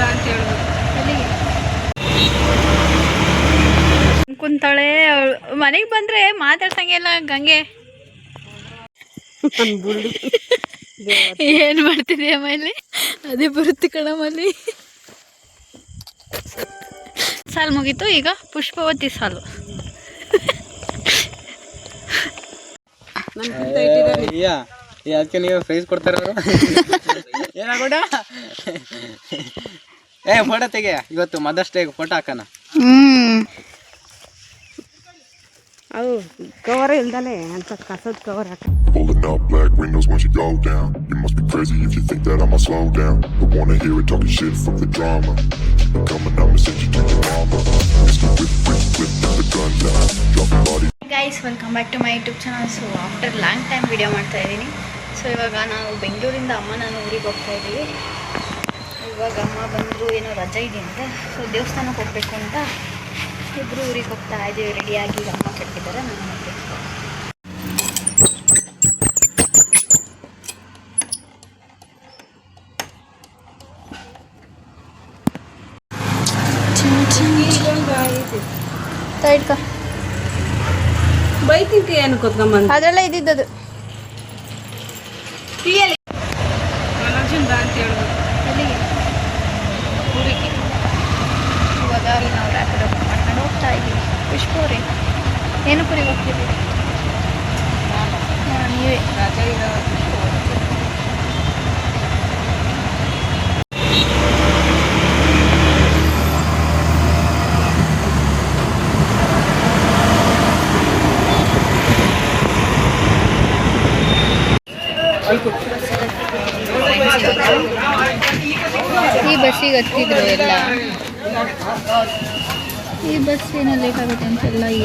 ಬಾ ಅಂತ ಹೇಳ್ಬೋದು. ಎಲ್ಲಿಗೆ ಕುಂತಾಳೆ ಮನೆಗೆ ಬಂದ್ರೆ ಮಾತಾಡ್ತಂಗೆಲ್ಲ ಗಂಗೆ. ಏನ್ ಮಾಡ್ತಿದ್ಯ ಮೈಲಿ? ಅದೇ ಬರುತ್ತೆ ಕಣಮಲ್ಲಿ ಸಾಲು ಮುಗೀತು ಈಗ ಪುಷ್ಪವತಿ ಸಾಲು. ಅದಕ್ಕೆ ನೀವು ಪ್ರೈಸ್ ಕೊಡ್ತಾರ ಏನಾಗೋಡ ಏ ಫೋಟೋ ತೆಗೆ ಇವತ್ತು ಮದರ್ಸ್ ಡೇ ಫೋಟೋ ಹಾಕೋಣ ಹ್ಮ್ ಅವು ಕವರ್ ಇಲ್ದಲೆ ಅಂತ ಕಸದ ಕವರ್ ಹಾಕ Pulling up black windows once you go down. You must be crazy if you think that I'ma slow down. But wanna hear it talking shit from the drama. Keep it coming, I'ma send you to your mama. Mr. Whip, whip, whip, with the gun down. Drop your body. Guys welcome back to my YouTube channel so after long time video ಮಾಡ್ತಾ ಇದ್ದೀನಿ so ಇವಾಗ ನಾವು ಬೆಂಗಳೂರಿಂದ ಅಮ್ಮ ನಾನು ಊರಿಗೆ ಹೋಗ್ತಾ ಇದ್ದೀವಿ. ಇವಾಗ ಅಮ್ಮ ಬಂದರು ಏನೋ ರಜೆ ಇದೆ ಅಂತ. ಸೊ ದೇವಸ್ಥಾನಕ್ಕೆ ಹೋಗಬೇಕು ಅಂತ ಇಬ್ಬರು ಊರಿಗೆ ಹೋಗ್ತಾ ಇದ್ದೀವಿ. ರೆಡಿಯಾಗಿ ಅಮ್ಮ ಕಟ್ಟಿದ್ದಾರೆ ನಾನು ಇಟ್ಕೊ ಬೈತಿಂಕ ಏನು ಕೊತ್ಕೊಂಬಂದು ಅದೆಲ್ಲ ಇದ್ದಿದ್ದದು. ಬಾ ಅಂತ ಹೇಳೋದು. ಎಲ್ಲಿಗೆ? ಊರಿಗೆ. ಇವಾಗ ನಾವು ರ್ಯಾಪಿಡ್ ಮಾಡ್ಕೊಂಡು ಹೋಗ್ತಾ ಇದ್ದೀವಿ. ಏನು ಪುರಿಗೆ ಹೋಗ್ತಿದ್ದೀವಿ ನೀವೇ? ರಜೆ ಇರೋ ಎಲ್ಲ. ಈ ಬಸ್ ಏನೋ ಲೇಟ್ ಆಗುತ್ತೆ ಅಂತೆಲ್ಲ ಈ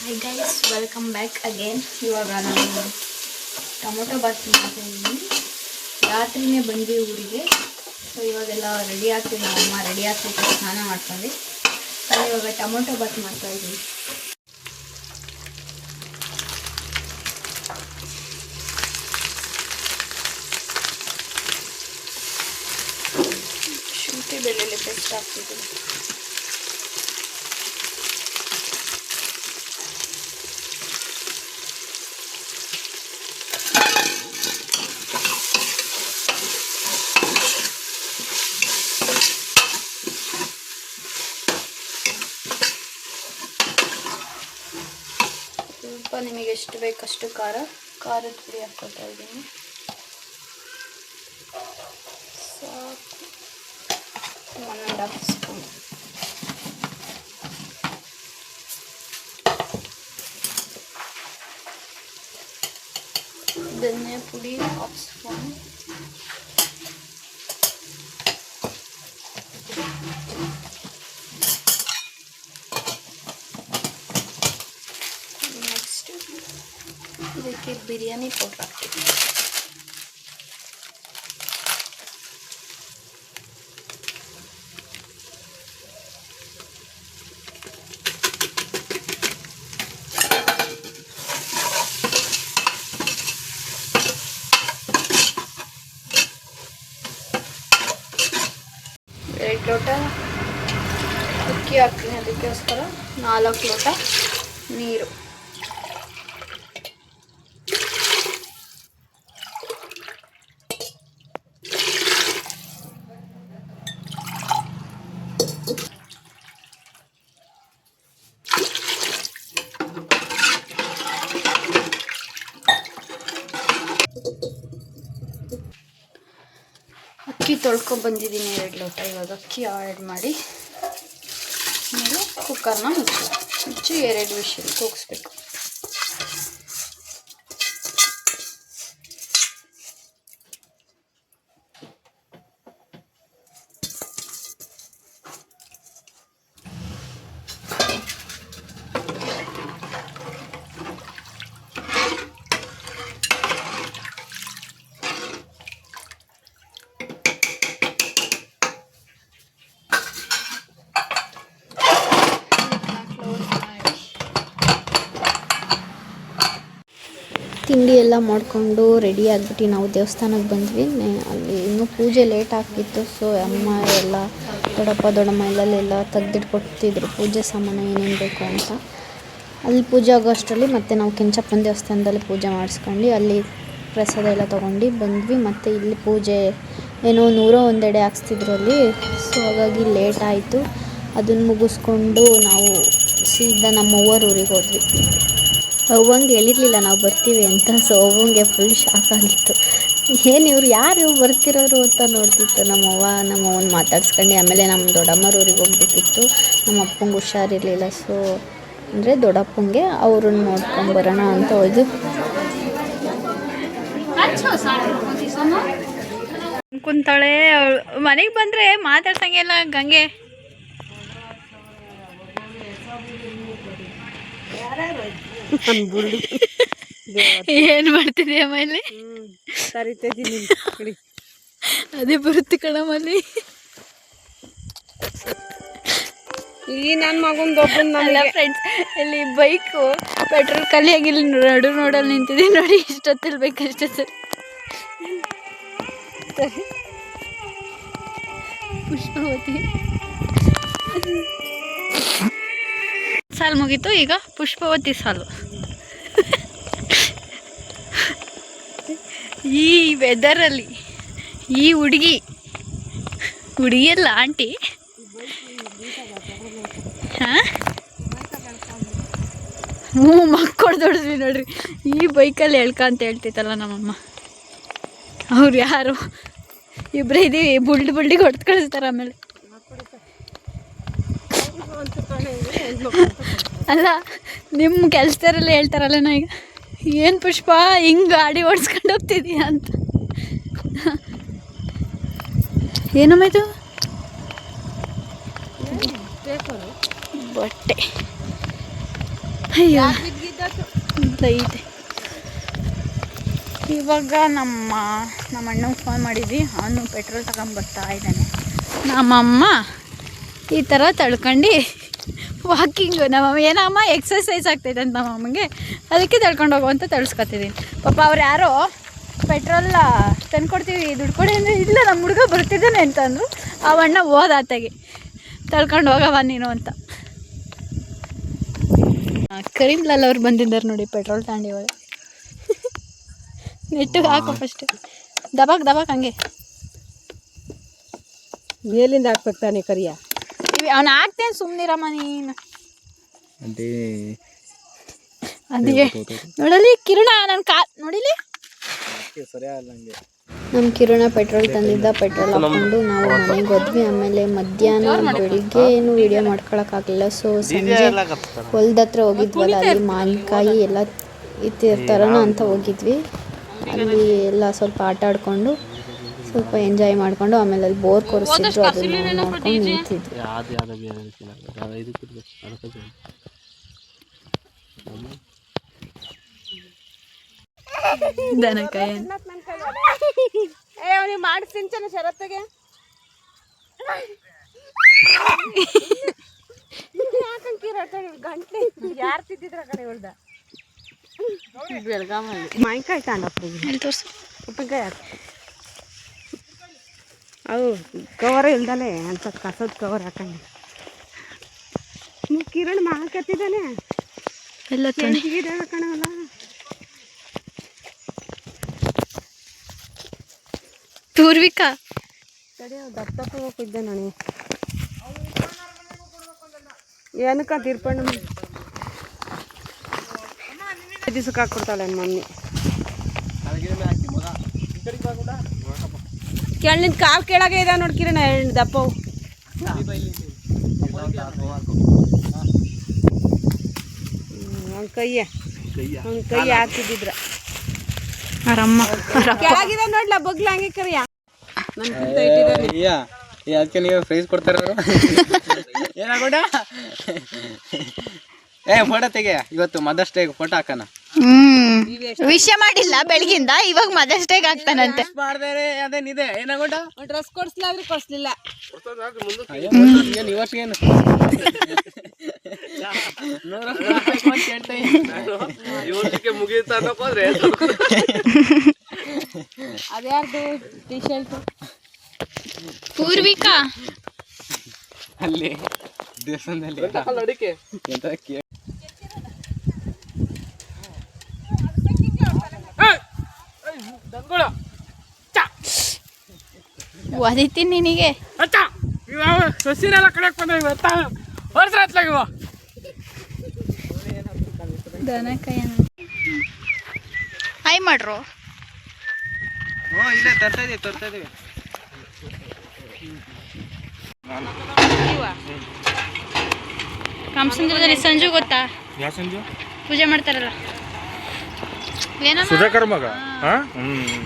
hi guys welcome back again ಇವಾಗ ನಾನು ಟೊಮೊಟೊ ಬಾತ್ ಮಾಡ್ತೀನಿ ರಾತ್ರಿನೇ ಬಂದ್ವಿ ಊರಿಗೆ. ಸೊ ಇವಾಗೆಲ್ಲ ರೆಡಿ ಆಗ್ತೀವಿ. ನಮ್ಮ ರೆಡಿ ಆಗ್ತಿತ್ತು. ಸ್ನಾನ ಮಾಡ್ಕೊಂಡು. ಇವಾಗ ಟೊಮೊಟೊ ಬಾತ್ ಮಾಡ್ತಾ ಇದ್ದೀವಿ ಶುಂಠಿ ಬೆಳ್ಳುಳ್ಳಿ ಪೇಸ್ಟ್ ಹಾಕ್ತಿದ್ದೀನಿ. ಬೇಕಷ್ಟು ಖಾರ ಖಾರದ ಪುಡಿ ಹಾಕ್ಕೊಳ್ತಾ ಇದ್ದೀನಿ ಸಾಕು ಒನ್ ಆ್ಯಂಡ್ ಹಾಫ್ ಸ್ಪೂನ್ ಧನಿಯಾ ಪುಡಿ ಹಾಫ್ ಸ್ಪೂನ್ ಇದಕ್ಕೆ ಬಿರಿಯಾನಿ ಪೌಡ್ರ್ ಹಾಕ್ತೀನಿ ಎರಡು ಲೋಟ ಅಕ್ಕಿ ಹಾಕ್ತೀನಿ ಅದಕ್ಕೋಸ್ಕರ ನಾಲ್ಕು ಲೋಟ ನೀರು ಅಕ್ಕಿ ತೊಳ್ಕೊ ಬಂದಿದ್ದೀನಿ ಎರಡು ಲೋಟ. ಇವಾಗ ಅಕ್ಕಿ ಆ್ಯಡ್ ಮಾಡಿ, ಆಮೇಲೆ ಕುಕ್ಕರ್ನ ಮುಚ್ಚಿ ಮುಚ್ಚಿ ಎರಡು ವಿಷಲ್ ಕೂಗಿಸ್ಬೇಕು. ಎಲ್ಲ ಮಾಡಿಕೊಂಡು ರೆಡಿ ಆಗಿಬಿಟ್ಟು ನಾವು ದೇವಸ್ಥಾನಕ್ಕೆ ಬಂದ್ವಿ. ಅಲ್ಲಿ ಇನ್ನೂ ಪೂಜೆ ಲೇಟ್ ಆಗ್ತಿತ್ತು ಸೊ ಅಮ್ಮ ಎಲ್ಲ, ದೊಡ್ಡಪ್ಪ, ದೊಡ್ಡಮ್ಮ ಎಲ್ಲೆಲ್ಲ ತೆಗ್ದಿಟ್ಕೊಡ್ತಿದ್ರು ಪೂಜೆ ಸಾಮಾನು ಏನೇನು ಬೇಕು ಅಂತ. ಅಲ್ಲಿ ಪೂಜೆ ಆಗೋ ಅಷ್ಟರಲ್ಲಿ ಮತ್ತೆ ನಾವು ಕೆಂಚಪ್ಪನ ದೇವಸ್ಥಾನದಲ್ಲಿ ಪೂಜೆ ಮಾಡಿಸ್ಕೊಂಡು ಅಲ್ಲಿ ಪ್ರಸಾದ ಎಲ್ಲ ತೊಗೊಂಡು ಬಂದ್ವಿ. ಮತ್ತು ಇಲ್ಲಿ ಪೂಜೆ ಏನೋ ನೂರೋ ಒಂದೆಡೆ ಹಾಕ್ಸ್ತಿದ್ರು ಅಲ್ಲಿ. ಸೊ ಹಾಗಾಗಿ ಲೇಟ್ ಆಯಿತು. ಅದನ್ನು ಮುಗಿಸ್ಕೊಂಡು ನಾವು ಸೀದಾ ನಮ್ಮ ಊರಿಗೆ ಹೋದ್ವಿ. ಅವ್ವಂಗೆ ಹೇಳಿರ್ಲಿಲ್ಲ ನಾವು ಬರ್ತೀವಿ ಅಂತ. ಸೊ ಅವ್ವಂಗೆ ಫುಲ್ ಶಾಕ್ ಆಗಿತ್ತು. ಏನು ಇವ್ರು ಯಾರು ಇವ್ರು ಬರ್ತಿರೋರು ಅಂತ ನೋಡ್ತಿತ್ತು. ನಮ್ಮವ್ವ ನಮ್ಮ ಅವ್ವನ ಮಾತಾಡ್ಸ್ಕೊಂಡು. ಆಮೇಲೆ ನಮ್ಮ ದೊಡ್ಡಮ್ಮರ ಊರಿಗೆ ಹೋಗ್ಬೇಕಿತ್ತು ನಮ್ಮ ಅಪ್ಪಂಗೆ ಹುಷಾರಿರಲಿಲ್ಲ. ಸೊ ಅಂದರೆ ದೊಡ್ಡಪ್ಪಂಗೆ ಅವ್ರನ್ನ ನೋಡ್ಕೊಂಡು ಬರೋಣ ಅಂತ ಹೋಯ್ದು. ಕುಂತಾಳೆ. ಮನೆಗೆ ಬಂದರೆ ಮಾತಾಡ್ಸಂಗೆಲ್ಲ ಗಂಗೆ. ಏನು ಮಾಡ್ತಿದೀಯ ಕಡಿ ಅದೇ ಬರುತ್ತೆ ಕಣಮಲ್ಲಿ ಈ ನನ್ನ ಮಗಂದು ಅಲ್ಲ ಫ್ರೆಂಡ್ಸ್ ಇಲ್ಲಿ ಬೈಕು ಪೆಟ್ರೋಲ್ ಖಾಲಿ ಆಗಿಲ್ಲ ನಡು ನೋಡಲ್ಲಿ ನಿಂತಿದೆ ನೋಡಿ ಇಷ್ಟೊತ್ತಲ್ಲಿ ಬೈಕ್ ಅಷ್ಟೊತ್ತಲ್ಲಿ ಪುಷ್ಪವತಿ. ಸಾಲು ಮುಗೀತು, ಈಗ ಪುಷ್ಪವತಿ ಸಾಲು. ಈ ವೆದರಲ್ಲಿ ಈ ಹುಡುಗಿ, ಹುಡುಗಿಯಲ್ಲ ಆಂಟಿ? ಹಾಂ? ಹ್ಞೂ, ಮಕ್ಕಳು ದೊಡ್ದ್ವಿ ನೋಡ್ರಿ. ಈ ಬೈಕಲ್ಲಿ ಹೇಳ್ಕಂತ ಹೇಳ್ತಿತ್ತಲ್ಲ ನಮ್ಮಮ್ಮ. ಅವ್ರು ಯಾರು? ಇಬ್ಬರೇ ಇದೀವಿ, ಬುಲ್ಡ್ ಬುಲ್ಡಿಗೆ ಹೊಡೆದು ಕಳಿಸ್ತಾರೆ ಆಮೇಲೆ. ಅಲ್ಲ ನಿಮ್ಮ ಕೆಲಸದವರೆಲ್ಲ ಹೇಳ್ತಾರಲ್ಲ ನಾ ಈಗ. ಏನು ಪುಷ್ಪ, ಹಿಂಗೆ ಗಾಡಿ ಓಡಿಸ್ಕೊಂಡು ಹೋಗ್ತಿದೀಯ ಅಂತ. ಏನಮ್ಮ ಇದು? ಬಟ್ಟೆ. ಅಯ್ಯೋ. ಐತೆ. ಇವಾಗ ನಮ್ಮ ನಮ್ಮ ಅಣ್ಣಂಗೆ ಫೋನ್ ಮಾಡಿದ್ವಿ. ಅವನು ಪೆಟ್ರೋಲ್ ತಗೊಂಬರ್ತಾ ಇದ್ದಾನೆ. ನಮ್ಮಮ್ಮ ಈ ಥರ ತಳ್ಕೊಂಡು ವಾಕಿಂಗು ನಮ್ಮಮ್ಮ ಏನಮ್ಮ ಎಕ್ಸಸೈಸ್ ಆಗ್ತೈತೆ ಅಂತ ನಮ್ಮಮ್ಮಗೆ. ಅದಕ್ಕೆ ತಳ್ಕೊಂಡು ಹೋಗು ಅಂತ ತಳ್ಸ್ಕೊತಿದ್ದೀನಿ ಪಾಪ ಅವ್ರು ಯಾರೋ ಪೆಟ್ರೋಲ್ ತಂದ್ಕೊಡ್ತೀವಿ ದುಡ್ಡು ಕೊಡಿ ಅಂದರೆ ಇಲ್ಲ ನಮ್ಮ ಹುಡುಗ ಬರ್ತಿದ್ದಾನೆ ಅಂತ ಅಂದರು. ಆ ಹೋದ ಆತೆಗೆ ತಳ್ಕೊಂಡು ಹೋಗವ ನೀನು ಅಂತ. ಕರೀಂಲಾಲ್ ಅವ್ರು ಬಂದಿದ್ದಾರೆ ನೋಡಿ ಪೆಟ್ರೋಲ್ ತಾಂಡಿ ಒಳಗೆ. ನೆಟ್ಟು ಹಾಕು ಫಸ್ಟ್ ದಬಾಕ್ ದಬಾಕ್ ಹಂಗೆ. ಮೇಲಿಂದ ಹಾಕ್ಬೇಕು ತಾನೆ ಕರಿಯ? ಇವ್ ಅವ್ನು ಹಾಕ್ತೇನೆ ಸುಮ್ಮನಿರಮ್ಮ ನೀನು. ಅದೇ. ಅದೇ. ನೋಡಲಿ ಕಿರಣ ನನ್ನ ಕಾ ನೋಡಿಲಿ ನಮ್ಮ ಕಿರಣ ಪೆಟ್ರೋಲ್ ತಂದಿದ್ದ ಪೆಟ್ರೋಲ್ ಹಾಕೊಂಡು ನಾವು ಮನೆಗೆ ಹೋದ್ವಿ. ಆಮೇಲೆ ಮಧ್ಯಾಹ್ನ ಬೆಳಿಗ್ಗೆ ಏನು ವಿಡಿಯೋ ಮಾಡ್ಕೊಳಕ್ಕಾಗಲಿಲ್ಲ ಸೊ ಸಂಜೆ ಹೊಲ್ದ ಹತ್ರ ಹೋಗಿದ್ವಲ್ಲ ಅಲ್ಲಿ ಮಾವಿನಕಾಯಿ ಎಲ್ಲ ಇತ್ತಿರ್ತಾರನ ಅಂತ ಹೋಗಿದ್ವಿ. ಅಲ್ಲಿ ಎಲ್ಲ ಸ್ವಲ್ಪ ಆಟ ಆಡ್ಕೊಂಡು ಸ್ವಲ್ಪ ಎಂಜಾಯ್ ಮಾಡ್ಕೊಂಡು ಆಮೇಲೆ ಅಲ್ಲಿ ಬೋರ್ ಕೊರಿಸಿದ್ರು ಅದನ್ನ ನೋಡ್ಕೊಂಡು ನಿಂತಿದ್ವಿ. ದನಕಾಯಿ ಅವನಿಗೆ ಮಾಡಿಸ್ತೀನಿ ಚೆನ್ನ ಶರತ್ತಿಗೆ. ಗಂಟೆ ಯಾರು ತಿದ್ದಿದ್ರ ಕಡೆ ಇವ್ರದ ಬೆಳಗಾಮಲ್ಲಿ ತೋರಿಸು. ಉಪ್ಪಿನಕಾಯಿ ಹಾಕಿ. ಅವು ಕವರ್ ಇಲ್ದಲೆ ಅಂತ ಕಸದ ಕವರ್ ಹಾಕಂಗೆ. ನೀವು ಕಿರಣ್ ಮಾಕತ್ತಿದ್ದಾನೆ ಎಲ್ಲ ಕೆಂಚಿಗಿದಾಗ ಕಣವಲ್ಲ ಪೂರ್ವಿಕಾ? ತಡಿ ಅವ್ ದಪ್ಪ ದಪ್ಪ ಹೋಗಿದ್ದೆ ನಾನು. ಏನಕ್ಕ ತೀರ್ಪಣ್ಣ? ದಿವ್ಸಕ್ಕೆ ಹಾಕ್ಕೊಡ್ತಾಳೆ ನನ್ನ ಮಮ್ಮಿ. ಕೆಳನಿಂದ ಕಾಲ್ ಕೆಳಗೆ ಇದೆ ನೋಡಿ ದಪ್ಪ. ಅವ್ನ ಕೈಯ. ಅವ್ನ ಕೈ ಹಾಕಿದ್ರ ಆರಮ್ಮ ಕೆಳಗಿದ ನೋಡ್ಲ ಬಗ್ಲ ಹಂಗೆ ಕರಿಯ. ಅದಕ್ಕೆ ನೀವು ಪ್ರೈಸ್ ಕೊಡ್ತಾರ ಏನಾಗೋಡ? ಏ ಫೋಟೋ ತೆಗೆ ಇವತ್ತು ಮದರ್ಸ್ ಡೇ ಫೋಟೋ ಹಾಕೋಣ. ಹ್ಮ್. ವಿಷಯ ಮಾಡಿಲ್ಲ ಬೆಳಗಿಂದ. ಇವಾಗ ಮದರ್ಸ್ ಡೇ ಆಗ್ತಾನಂತೆ. ಅದೇನಿದೆ ಏನಾಗೋಡ ಡ್ರೆಸ್ ಕೊಡ್ಸ್ಲಾದ್ರೆ ಕೊಡ್ಸ್ಲಿಲ್ಲ ಏನು ಈ ವರ್ಷ ಏನು ಅದ್ಯಾರ್ದು ಟಿ ಶರ್ಟ್ ಪೂರ್ವಿಕಾ? ಅಲ್ಲಿ ದೇವಸ್ಥಾನದಲ್ಲಿ. ಎಂತ ಒದಿತೀನಿ ನಿನಗೆ. ಸಸಿನೆಲ್ಲ ಕಡೆಕ್ ಬಂದ ಇವತ್ತ ವರ್ಷ ಹತ್ಲಾಗ ಇವ ದನ ಕೈಯನ ಹಾಯ್ ಮಾಡ್ರು. ಹ್ಞೂ ಇಲ್ಲೇ ತರ್ತಾ ಇದೀವಿ ತರ್ತಾ ಇದೀವಿ. ರಾಮಚಂದ್ರದಲ್ಲಿ ಸಂಜು ಗೊತ್ತಾ? ಯಾವ ಸಂಜು? ಪೂಜೆ ಮಾಡ್ತಾರಲ್ಲ. ಏನಮ್ಮ? ಸುಧಾಕರ್ ಮಗ? ಹಾ. ಹ್ಮ್.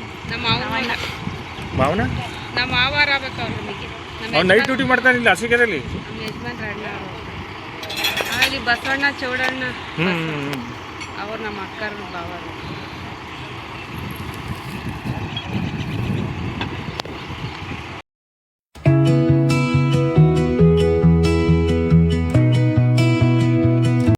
ಮಾವನ? ನಮ್ಮ ಆವಾರ ಆಗಬೇಕು ಅವ್ರು ನಮಗೆ. ಅವ್ನು ನೈಟ್ ಡ್ಯೂಟಿ ಮಾಡ್ತಾನಿಲ್ಲ ಇಲ್ಲಿ ನಮ್ಮ ಯಜಮಾನ್ರ ಅಣ್ಣ ಅವರು. ಬಸವಣ್ಣ ಚೌಡಣ್ಣ ಅವ್ರು ನಮ್ಮ ಅಕ್ಕರ ಬಾವರು